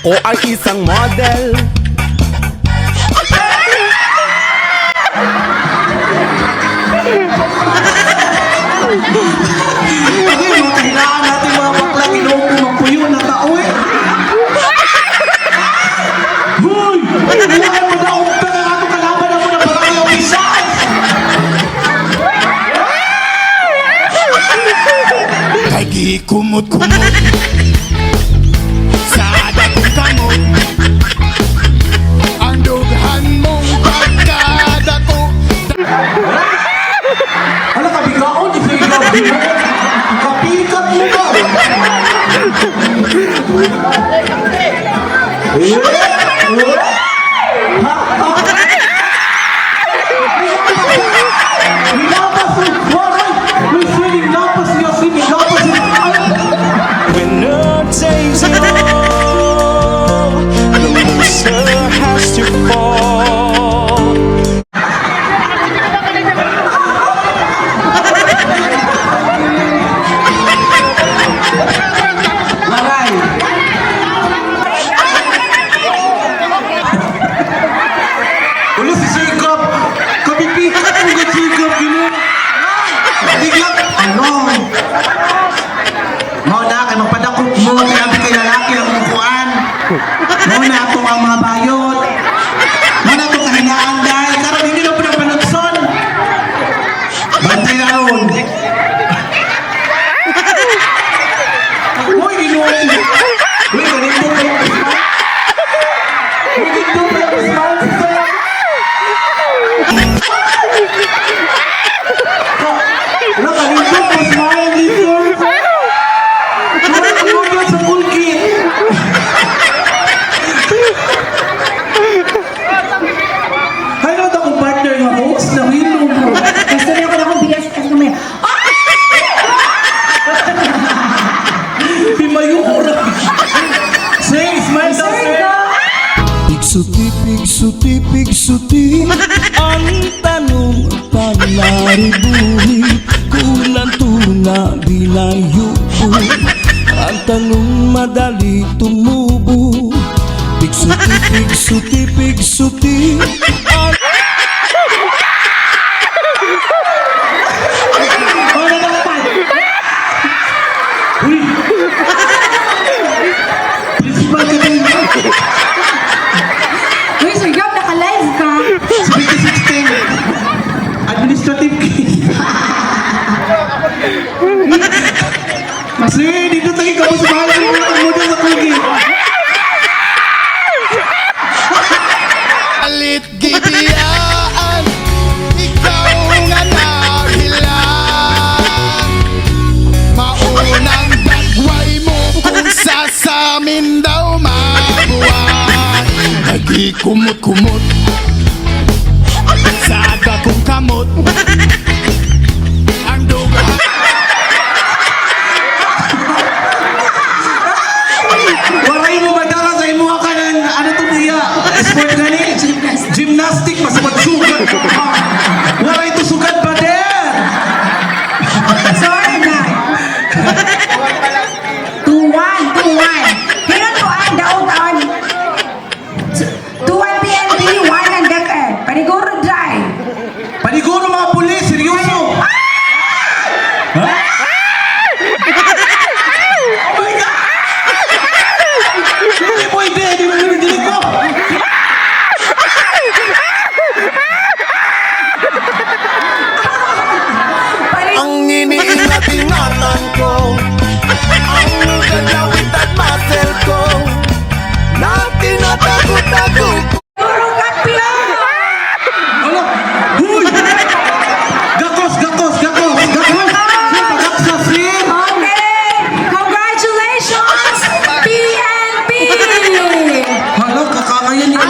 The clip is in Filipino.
Ako ay isang model kahinaan natin mga baklang inuupo po yun na tao eh. Hoy! Buhay mo akong pera ato kalaban na mo na parang isa! Kay gikumot-kumot Kapikat mo ba? Eh? Mao na ato ang mga bayot. Mao na ato kahinaan dahil karon hindi na pud panutson. Bantay raon. Hoy, ginoo. Hoy, ganito kayo. Pigsuti, pigsuti, pigsuti Ang tanong Panaribuhi Kulang tuna bilayo Ang tanong madali tumubo. Pigsuti, pigsuti, pigsuti Ang naging kapos bahala ng mga model na pogi. Alit gidiyaan, ikaw nga nabila. Maunang dagway mo kung sa samin daw mabuhay. Nagkikumot-kumot, sada kong kamot. That's what I. Katinganan kong